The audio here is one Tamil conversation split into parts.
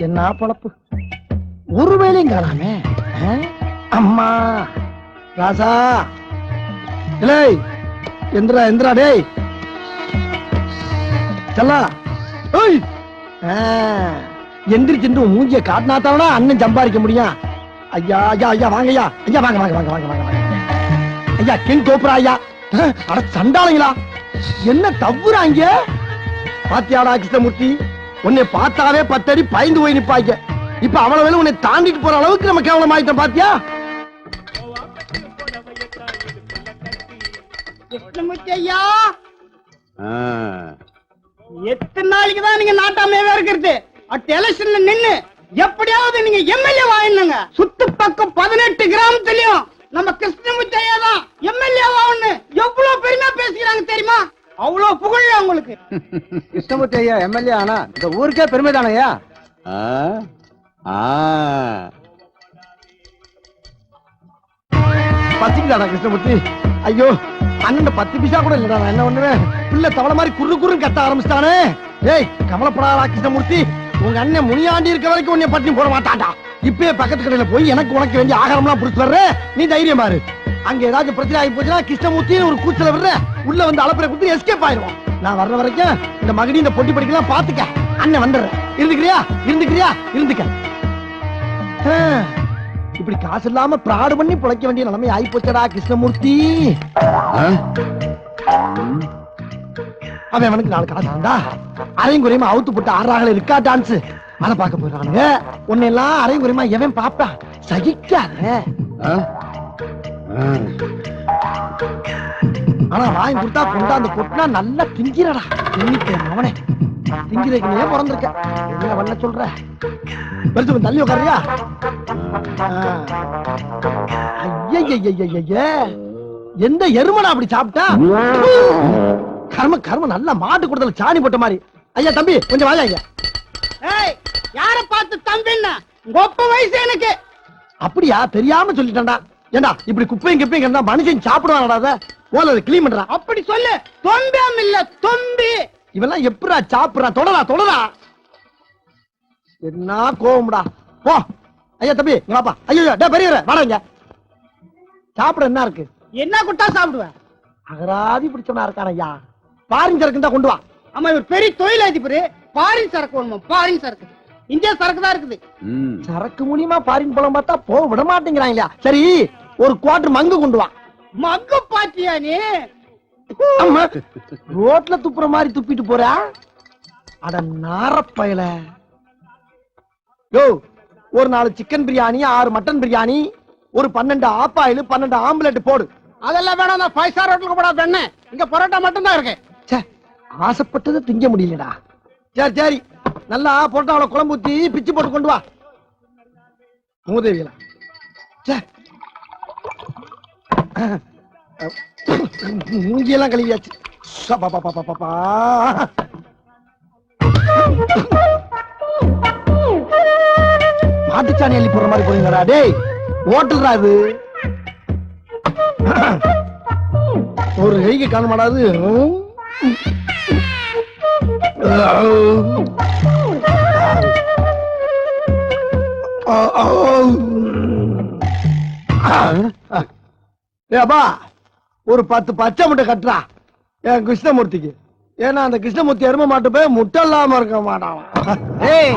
என்ன பொழப்பு? ஒரு வேலையும் காணாமே அம்மா ராசா. இலே எந்திரா எந்திரா டேய். செல்லா. ஏய். ஆ, எந்திரிச்சுட்டு மூஞ்சிய காட்டினாத்தானடா அண்ணன் சம்பாதிக்க முடியும். ஐயா ஐயா ஐயா வாங்க ஐயா. ஐயா வாங்க வாங்க வாங்க வாங்க வாங்க ஐயா கிங் கோப்புரா ஐயா. அட சண்டாளங்களா. என்ன தவ்வுறாங்க பாத்தியாடா கிருஷ்ணமூர்த்தி. உன்னை பார்த்தாவே பத்தடி பயந்து போய் நிப்பாங்க இப்ப அவ்வளவு வேலை உன்னை தாண்டிட்டு போற அளவுக்கு நம்ம கேவலம் ஆயிட்டோம் பாத்தியா? கிருஷ்ணமூர்த்தி ஐயா? எத்தனை நாளைக்கு தான் நீங்க நாட்டாமையாவே இருக்கிறது? அடுத்த எலெக்ஷன்ல நின்னு எப்படியாவது நீங்க எம்எல்ஏ வாங்கினுங்க. சுத்து பக்கம் பதினெட்டு கிராமத்துலயும் நம்ம கிருஷ்ணமூர்த்தி ஐயா தான் எம்எல்ஏ வாங்கன்னு எவ்வளவு பெருமையா பேசிக்கிறாங்க தெரியுமா? அவ்வளவு புகழ் உங்களுக்கு கிருஷ்ணமூர்த்தி ஐயா எம்எல்ஏ ஆனா இந்த ஊருக்கே பெருமை தானையா பத்திக்கிட்டாடா கிருஷ்ணமூர்த்தி? ஐயோ அண்ணன் பத்து பைசா கூட இல்லடா என்ன பண்ணுவேன்? பிள்ளை தவளை மாதிரி குறு குறுன்னு கத்த ஆரம்பிச்சிட்டானே. ஏய் கவலைப்படாதா கிருஷ்ணமூர்த்தி. உங்க அண்ணன் முனியாண்டி இருக்க வரைக்கும் உன்னை பட்டினி போட மாட்டான்டா. இப்பயே பக்கத்து கடையில போய் எனக்கு உனக்கு வேண்டிய ஆகாரம்லாம் புடிச்சு வர்ற நீ தைரியம் பாரு. அங்க ஏதாச்சும் பிரச்சனை ஆகி போச்சுன்னா கிருஷ்ணமூர்த்தி ஒரு கூச்சல விடுற உள்ள வந்து அலப்பறை கொடுத்து எஸ்கேப் ஆயிடுவோம் நான் வர்ற வரைக்கும் இந்த மகடி இந்த பொட்டி படிக்கலாம் பாத்துக்க அண்ணன் வந்துடுறேன் இருந்துக்கிறியா? இருந்துக்கிறியா? இருந்துக்க. இப்படி காசு இல்லாம பிராடு பண்ணி பிழைக்க வேண்டிய நிலைமை ஆகி போச்சடா கிருஷ்ணமூர்த்தி அவன் அவனுக்கு நாலு காசு இருந்தா அரையும் குறையுமா அவுத்து போட்டு ஆறாகல இருக்கா டான்ஸ் அதை பார்க்க போயிடுறானுங்க உன்னை எல்லாம் அரையும் குறையுமா எவன் பாப்பான் சகிக்காத. ஆனா வாங்கி கொடுத்தா கொண்டாந்து கொட்டினா நல்லா திங்கிறடா. திங்கிட்டேன் அவனே. திங்கிறதுக்கு ஏன் பிறந்திருக்க. என்ன பண்ண சொல்ற? பெருசு தள்ளி உட்காரியா எந்த எருமடா அப்படி சாப்பிட்டா? கர்ம கர்ம நல்லா மாட்டு கொடுத்தல சாணி போட்ட மாதிரி. ஐயா தம்பி கொஞ்சம் வாயா ஐயா. ஏய் யார பார்த்து தம்பின்னா? கொப்ப வயசு எனக்கு. அப்படியா? தெரியாம சொல்லிட்டேன்டா. ஏண்டா இப்படி குப்பையும் கிப்பையும் கிடந்தா மனுஷன் சாப்பிடுவாங்கடா அதை? ஓல அதை கிளீன் பண்றான் அப்படி சொல்லு. தொம்பியாம் இல்ல தொம்பி. இவெல்லாம் எப்படா சாப்பிடுறான் தொடரா தொடரா. என்ன கோவம்டா. போ. ஐயா தம்பி இங்க வாப்பா. ஐயோ டே பெரியவரே வாடங்க சாப்பிட என்ன இருக்கு? என்ன குட்டா சாப்பிடுவேன் அகராதி பிடிச்சவனா இருக்கான ஐயா. பாரின் சரக்கு தான் கொண்டு வா. ஆமா இவர் பெரிய தொழிலதிபர். பாரின் சரக்கு வேணுமா? பாரின் சரக்கு. இந்தியா சரக்கு தான் இருக்குது. சரக்கு மூலியமா பாரின் பழம் பார்த்தா போக விட மாட்டேங்கிறாங்க சரி. ஒரு குவார்டர் மங்கு கொண்டு வா. மக்கு பாத்தியா நீ? அம்மா, ரோட்ல துப்புற மாதிரி துப்பிட்டு போறா? அட நாரப்பயல. யோ ஒரு நாலு சிக்கன் பிரியாணி ஆறு மட்டன் பிரியாணி ஒரு பன்னெண்டு ஆப்பாயில் பன்னெண்டு ஆம்லெட் போடு. அதெல்லாம் வேணாம் நான் ஃபைவ் ஸ்டார் ஹோட்டலுக்கு போடா பெண்ணு. இங்க பரோட்டா மட்டும் தான் இருக்கு. ச்சே ஆசைப்பட்டதை திங்க முடியலடா. சரி சரி. நல்லா பொரோட்டாவில குழம்பு ஊத்தி பிச்சு போட்டு கொண்டு வா. மூதேவியல ச்சே மூஞ்சியெல்லாம் கழுவியாச்சு. மாட்டுச்சாணி அள்ளி போற மாதிரி போறீங்களா டேய் ஓட்டல்ரா அது ஒரு கைக்கு காண மாட்டாது ஏப்பா ஒரு பத்து பச்சை முட்டை கட்டுறா. என் கிருஷ்ணமூர்த்திக்கு. ஏன்னா அந்த கிருஷ்ணமூர்த்தி எரும மாட்டு போய் முட்டை இல்லாம இருக்க மாட்டான். ஏய்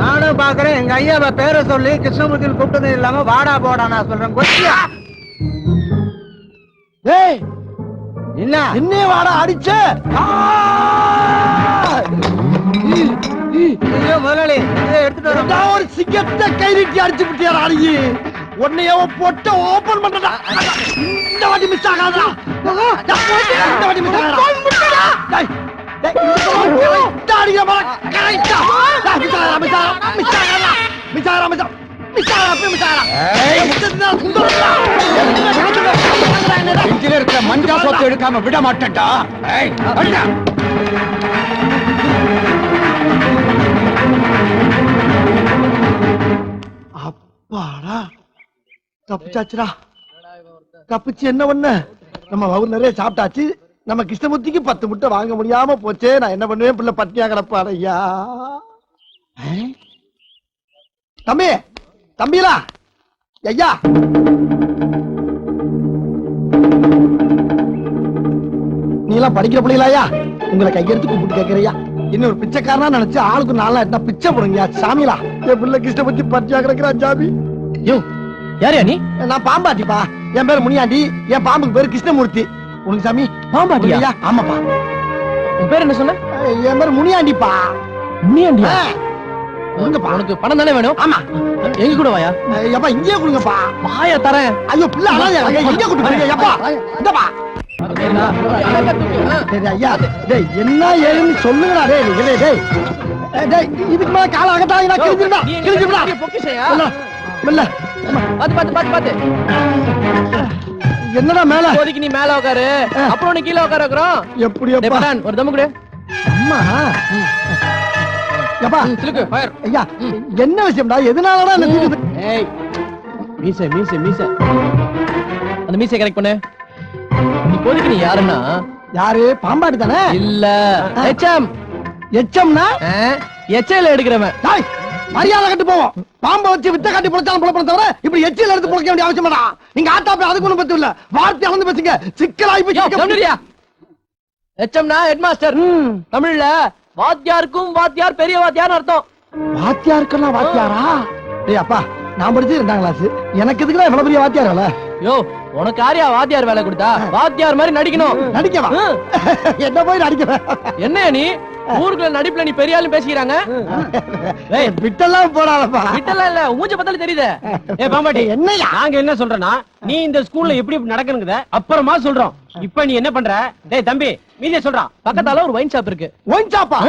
நானும் பாக்குறேன் எங்க ஐயாவை பேரை சொல்லி கிருஷ்ணமூர்த்தி கூப்பிட்டது இல்லாம வாடா போடா நான் சொல்றேன். ஏய் என்ன என்னே வாடா அடிச்ச. முதலாளி எடுத்துட்டு ஒரு சிங்கத்தை கை நீட்டி அடிச்சு விட்டியாடா அடியே உன்னைய பொட்ட ஓபன் பண்றடா இந்த வாட்டி மிஸ் ஆகாதடா. இந்த வாட்டி மிஸ் ஆகாதடா. டேய், டேய், இந்த வாட்டி correct ஆ அடிக்கிற பாரு, correct ஆ. டேய், miss ஆகாதடா, miss ஆகாதடா, miss ஆகாதடா. மிஸ் ஆகாதடா, மிஸ் ஆகாதடா. மஞ்சா சொத்து எடுக்காம விட மாட்டேன்டா. அப்பாடா. தப்பிச்சாச்சுடா. தப்பிச்சு என்ன பண்ண? நம்ம வவுர் நிறைய சாப்பிட்டாச்சு. நம்ம கிருஷ்ணமூர்த்திக்கு பத்து முட்டை வாங்க முடியாம போச்சே. நான் என்ன பண்ணுவேன்? பிள்ளை பட்டினியா கிடப்பாட ஐயா தம்பி தம்பிலா? ஐயா. நீ எல்லாம் படிக்கிற பிள்ளைகளாயா உங்களை கையெடுத்து கூப்பிட்டு கேட்கறியா என்ன ஒரு பிச்சைக்காரனா நினைச்சு ஆளுக்கு நாளா எட்டா பிச்சை போடுங்க சாமிலா? என் பிள்ளை கிருஷ்ண பத்தி பச்சையா கிடக்குறான் சாமி. யோ யாரையா நீ? நான் பாம்பாட்டிப்பா. என் பேர் முனியாண்டி. என் பாம்புக்கு பேரு கிருஷ்ணமூர்த்தி. உனக்கு சாமி? பாம்பாட்டியா? ஆமாப்பா. உன் பேர் என்ன சொன்ன? என் பேர் முனியாண்டிப்பா. முனியாண்டியா. கொடுங்கப்பா உனக்கு பணம் தானே வேணும்? ஆமா. எங்க கூட வாயா? எப்பா இங்கேயே கொடுங்கப்பா. வாயா தரேன். ஐயோ பிள்ளை அழாதே இங்கே கூட்டு போறீங்க எப்பா? இந்தப்பா. என்ன ஏதுன்னு சொல்லுங்கடா. டேய் நீங்க டேய் டேய். இதுக்கு மேல கால அகத்தாங்க கிழிஞ்சிருடா பொக்கிஷையா? இல்ல. பாத்து பாத்து பாத்து பாத்து. என்னடா மேல? இப்போதைக்கு நீ மேல உட்காரு அப்புறம் நீ கீழே உட்கார வைக்கிறோம். எப்படி ஒரு தம்மு கொடு. அம்மா. எப்பா சிலுக்கு ஃபயர் ஐயா என்ன விஷயம்டா? எதனாலடா தூக்குது ஏய் மீசை மீசை மீசை. அந்த மீசை கரெக்ட் பண்ணு. இப்போதைக்கு நீ யாருன்னா? யாரு? பாம்பாடி தானே? இல்ல. எச்எம். எச்சம்னா எச்ஐல எடுக்கிறவன். மரியாதை கட்டு போவோம். பாம்பை வச்சு வித்த காட்டி பொழைச்சாலும் பொழப்பட தவிர இப்படி எச்சில் எடுத்து பொழைக்க வேண்டிய அவசியம் வேண்டாம் நீங்க போய் அதுக்கு ஒண்ணும் பத்து இல்ல. வார்த்தை அளந்து பேசுங்க. சிக்கலாகி போய்? எச்எம்னா ஹெட்மாஸ்டர். தமிழ்ல வாத்தியாருக்கும் வாத்தியார் பெரிய வாத்தியார்னு அர்த்தம். வாத்தியாருக்கெல்லாம் வாத்தியாரா? டேய் அப்பா நான் படிச்சு ரெண்டாம் கிளாஸ் எனக்கு எதுக்குடா இவ்வளவு பெரிய வாத்தியார் வேலை? யோ உனக்கு யாரையா வாத்தியார் வேலை கொடுத்தா வாத்தியார் மாதிரி நடிக்கணும். நடிக்கவா. என்ன போய் நடிக்கவா? என்னையா நீ? ஊருக்குள்ள நடிப்புல நீ பெரிய ஆளு பேசிக்கிறாங்க? விட்டெல்லாம் போடாதப்பா. விட்டெல்லாம் இல்ல மூஞ்ச பார்த்தாலே தெரியுதே. ஏ பாம்பாட்டி என்னய்யா நாங்க என்ன சொல்றோம்னா நீ இந்த ஸ்கூல்ல எப்படி இப்படி நடக்கணுங்கிறத அப்புறமா சொல்றோம். இப்ப நீ என்ன பண்ற? டேய் தம்பி மீதிய சொல்றான். பக்கத்தால ஒரு வைன் ஷாப் இருக்கு. ஒயின் சாப்பா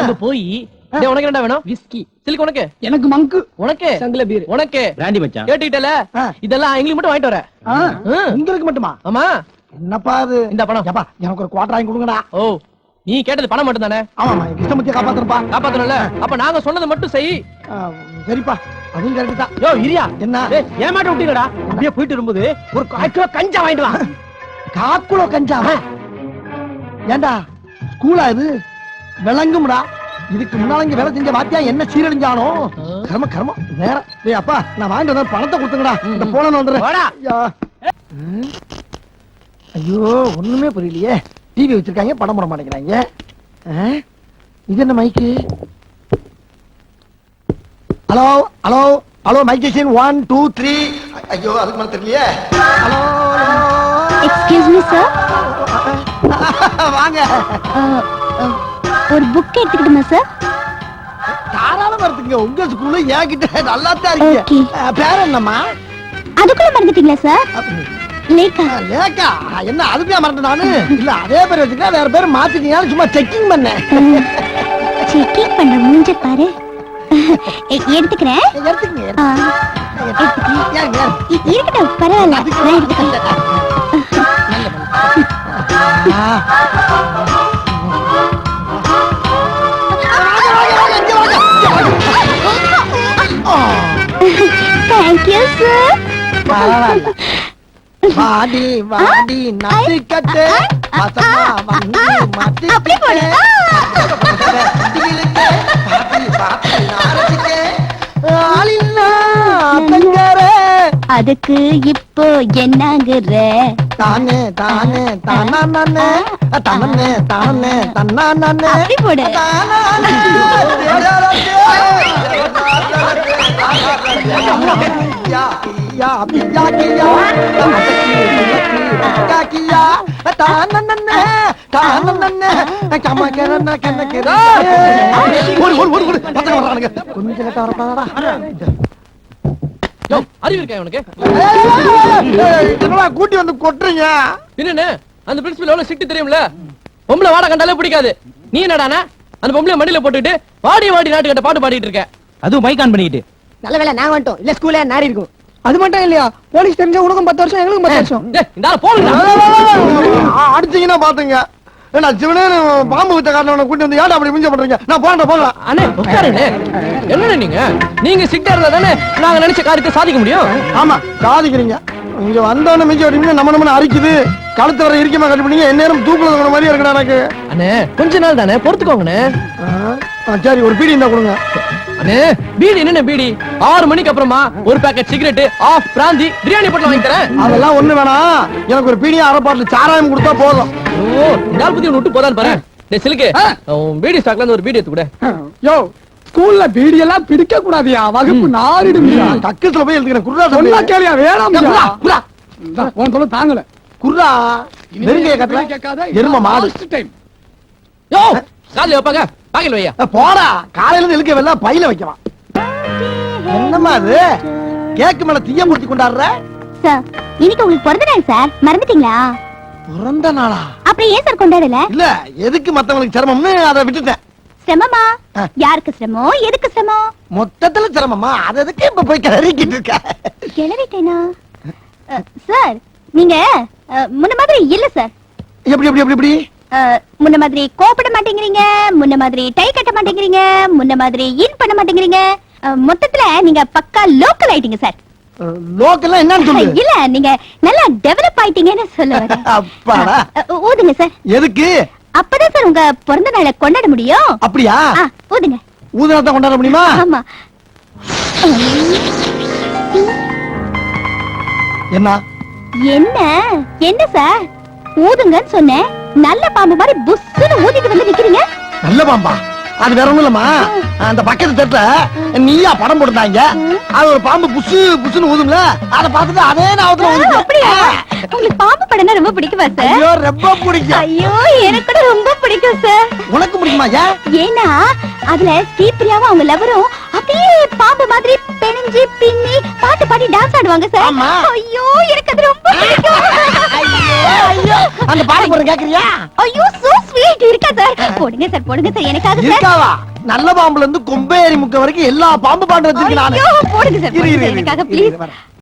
அங்க போய் டேய் உனக்கு என்ன வேணும்? விஸ்கி சில்க் உனக்கு? எனக்கு மங்கு உனக்கு? சங்கில பீர் உனக்கு? பிராண்டி மச்சான். கேட்டுக்கிட்டல. இதெல்லாம் எங்களுக்கு மட்டும் வாங்கிட்டு வர. உங்களுக்கு மட்டுமா? ஆமா. என்னப்பா அது? இந்த பணம். எனக்கு ஒரு குவாட்டர் வாங்கி கொடுங்கடா. ஓ. நீ கேட்டது பணம் மட்டும் தானே ஆமாமா என் கிருஷ்ணமூர்த்தியை காப்பாத்தணும்ப்பா காப்பாத்தணும்ல? அப்ப நாங்க சொன்னதை மட்டும் செய். சரிப்பா. அதுவும் கரெக்ட் தான். யோ இரியா. என்ன? ஏமாட்ட விட்டீங்கடா அப்படியே போயிட்டு வரும்போது ஒரு கால் கிலோ கஞ்சா வாங்கிட்டு வா. காக்குளோ கஞ்சாவா ஏண்டா ஸ்கூலா இது? விளங்கும்டா. இதுக்கு முன்னால இங்க வேலை செஞ்ச வாத்தியா என்ன சீரழிஞ்சானோ? கர்ம கர்மம். வேற. டேய் அப்பா நான் வாங்கிட்டு வந்த பணத்தை கொடுத்துங்கடா. இந்த போன வந்துடுறேன். ஐயோ ஒண்ணுமே புரியலையே. டிவி வச்சிருக்காங்க படம் போட மாட்டேங்கிறாங்க? இது என்ன mic hello hello hello mic one two three ஐயோ அதுக்கு மேல தெரியலையே. ஹலோ எக்ஸ்கியூஸ் மீ சார் வாங்க. ஒரு புக் எடுத்துக்கிட்டுமா சார் தாராளமா இருக்குங்க உங்க ஸ்கூல்ல என்கிட்ட நல்லா தான். அஹ், பேர் என்னம்மா? அதுக்குள்ள மறந்துட்டீங்களா சார் லேக்கா லேக்கா என்ன அதுக்கே மறந்து நானு இல்ல அதே பேர் வச்சுக்க வேற பேர் மாத்திட்டீங்க சும்மா செக்கிங் பண்ணேன் செக்கிங் பண்ற மூஞ்ச பாரு எடுத்துக்கிறேன் எடுத்துக்கங்க இருக்கட்டும் பரவாயில்ல நான் எடுத்துக்கிறேன் வாங்க, வாடி வாடி நசுக்கட்டு வசமா வந்து மாட்டிக்கிட்டு. ஆளில்லா பெண்காரே அதுக்கு இப்போ என்னங்குற? தானே தானே தானா தானே தன்னா நானே அப்படி போடு. கொஞ்சம் அறிவு இருக்கா உனக்கு என்னடா கூட்டி வந்து கொட்டுறீங்க என்னன்னு அந்த பிரின்சிபல் எவ்வளவு சிட்டு தெரியும்ல பொம்பளை வாட கண்டாலே பிடிக்காது நீ என்னடானா அந்த பொம்பளை மடியில போட்டுட்டு வாடி வாடி நாட்டு கட்ட பாட்டு பாடிட்டு இருக்க அதுவும் மைக் ஆன் பண்ணிக்கிட்டு நல்ல வேலை நாங்க வந்துட்டோம் இல்ல ஸ்கூல்ல நாரி இருக்கும் அது மட்டும் இல்லையா போலீஸ் தெரிஞ்ச உனக்கும் பத்து வருஷம் எங்களுக்கும் பத்து வருஷம் டேய், இந்த ஆ, அடிச்சீங்கன்னா பாத்துங்க ஏன்னா சிவனே பாம்பு வித்த காரணம் கூட்டி வந்து ஏன்டா அப்படி மிஞ்ச பண்றீங்க? நான் போறேன் போகலாம் அண்ணே உட்காருண்ணே என்னண்ணே நீங்க? நீங்க சிட்டா இருந்தா தானே நாங்க நினைச்ச காரியத்தை சாதிக்க முடியும்? ஆமா சாதிக்கிறீங்க. இங்க வந்தவன மிஞ்ச வரீங்க நம்ம நம்ம அரிக்குது. கழுத்து வர இறுக்கமா கட்டி பண்ணீங்க. என்ன நேரம் தூக்குல தொங்குற மாதிரி இருக்குடா எனக்கு. அண்ணே கொஞ்ச நாள் தானே பொறுத்துக்கோங்கண்ணே. சரி ஒரு பீடி இருந்தா கொடுங்க. அண்ணே, பீடி என்னென்ன பீடி? ஆறு மணிக்கு அப்புறமா ஒரு packet cigarette half brandy biryani போட்டு வாங்கி தரேன். அதெல்லாம் ஒண்ணு வேணாம். எனக்கு ஒரு பீடியும் அரை பாட்டில் சாராயம் கொடுத்தா போதும். நாள் பத்தி விட்டு போதான்னு பாரு. டேய் சிலுக்கு உன் பீடி ஸ்டாக்ல இருந்து ஒரு பீடி எடுத்து கூட. யோ ஸ்கூல்ல பீடி எல்லாம் பிடிக்க கூடாதியா வகுப்பு நாரிடுமியா போய் குர்ரா சொன்னா. கேளியா வேணாம் குர்ரா, குர்ரா, உன் சொல்ல தாங்கல. குர்ரா நெருங்கைய கட்டல. எரும மாடு. டைம் யோ காலையில வைப்பாங்க. வையா. அஹ், போடா. காலையில இருந்து இழுக்க வெள்ள பையில வைக்கலாம் என்னம்மா அது? கேக்கு மேல தீய மூர்த்தி கொண்டாடுற? சார் இன்னைக்கு உங்களுக்கு பிறந்த நாள் சார். மறந்துட்டீங்களா? பிறந்த நாளா? அப்புறம் ஏன் சார் கொண்டாடல? இல்ல எதுக்கு மத்தவங்களுக்கு சிரமம்னு அதை விட்டுட்டேன். சிரமமா. யாருக்கு சிரமம் எதுக்கு சிரமம் மொத்தத்துல சிரமமா? அது எதுக்கு இப்ப போய் கிளறிக்கிட்டு இருக்க? கிளவிட்டேனா அஹ், சார் நீங்க முன்ன மாதிரி இல்ல சார். எப்படி எப்படி எப்படி எப்படி? முன்ன மாதிரி கோபப்பட மாட்டேங்கிறீங்க முன்ன மாதிரி டை கட்ட மாட்டேங்கிறீங்க முன்ன மாதிரி இன் பண்ண மாட்டேங்கிறீங்க. மொத்தத்துல நீங்க பக்கா லோக்கல் ஆயிட்டீங்க சார். லோக்கெல்லாம் என்னன்னு சொல்லு. இல்ல நீங்க நல்லா டெவலப் ஆயிட்டீங்கன்னு சொல்ல வரேன். அப்பாடா அஹ், ஊதுங்க சார் எதுக்கு? அப்பதான் சார் உங்க பிறந்த நாளை கொண்டாட முடியும். அப்படியா? ஆ, ஊதுங்க. ஊதுனாத்தான் கொண்டாட முடியுமா? ஆமா. என்ன? என்ன? என்ன சார் ஊதுங்கன்னு சொன்னேன். நல்ல பாம்பு மாதிரி புஸ்ஸுன்னு ஊதிட்டு வந்து நிக்கிறீங்க. நல்ல பாம்பா? அது வேற ஒண்ணும் இல்லம்மா. அந்த பக்கத்து தட்டுல நீயா படம் போட்டுட்டாங்க அது ஒரு பாம்பு புசு புசுன்னு ஊதும்ல. அத பார்த்துட்டு அதே நாவத்துல ஆ, அப்படியா? உங்களுக்கு பாம்பு படம்னா ரொம்ப பிடிக்குமா சார் ஐயோ ரொம்ப பிடிக்கும். ஐயோ எனக்கு ரொம்ப பிடிக்கும் சார் உனக்கு பிடிக்குமா ஏன்? ஏன்னா அதுல ஸ்ரீபிரியாவும் அவங்க லவரும் அப்படியே பாம்பு மாதிரி பெணிஞ்சு பின்னி பாட்டு பாடி டான்ஸ் ஆடுவாங்க சார். ஐயோ எனக்கு அது ரொம்ப பிடிக்கும். ஐயோ அந்த போட கேக்குறியா? ஐயோ சோ ஸ்வீட் இருக்கா சார்? போடுங்க சார் போடுங்க சார். எனக்காக சார். இருக்காவா? நல்ல பாம்புல இருந்து கொம்பேரி முக்க வரைக்கும் எல்லா பாம்பு பாட்டு வச்சிருக்கேன் நானு. போடுங்க சார் எனக்காக ப்ளீஸ்.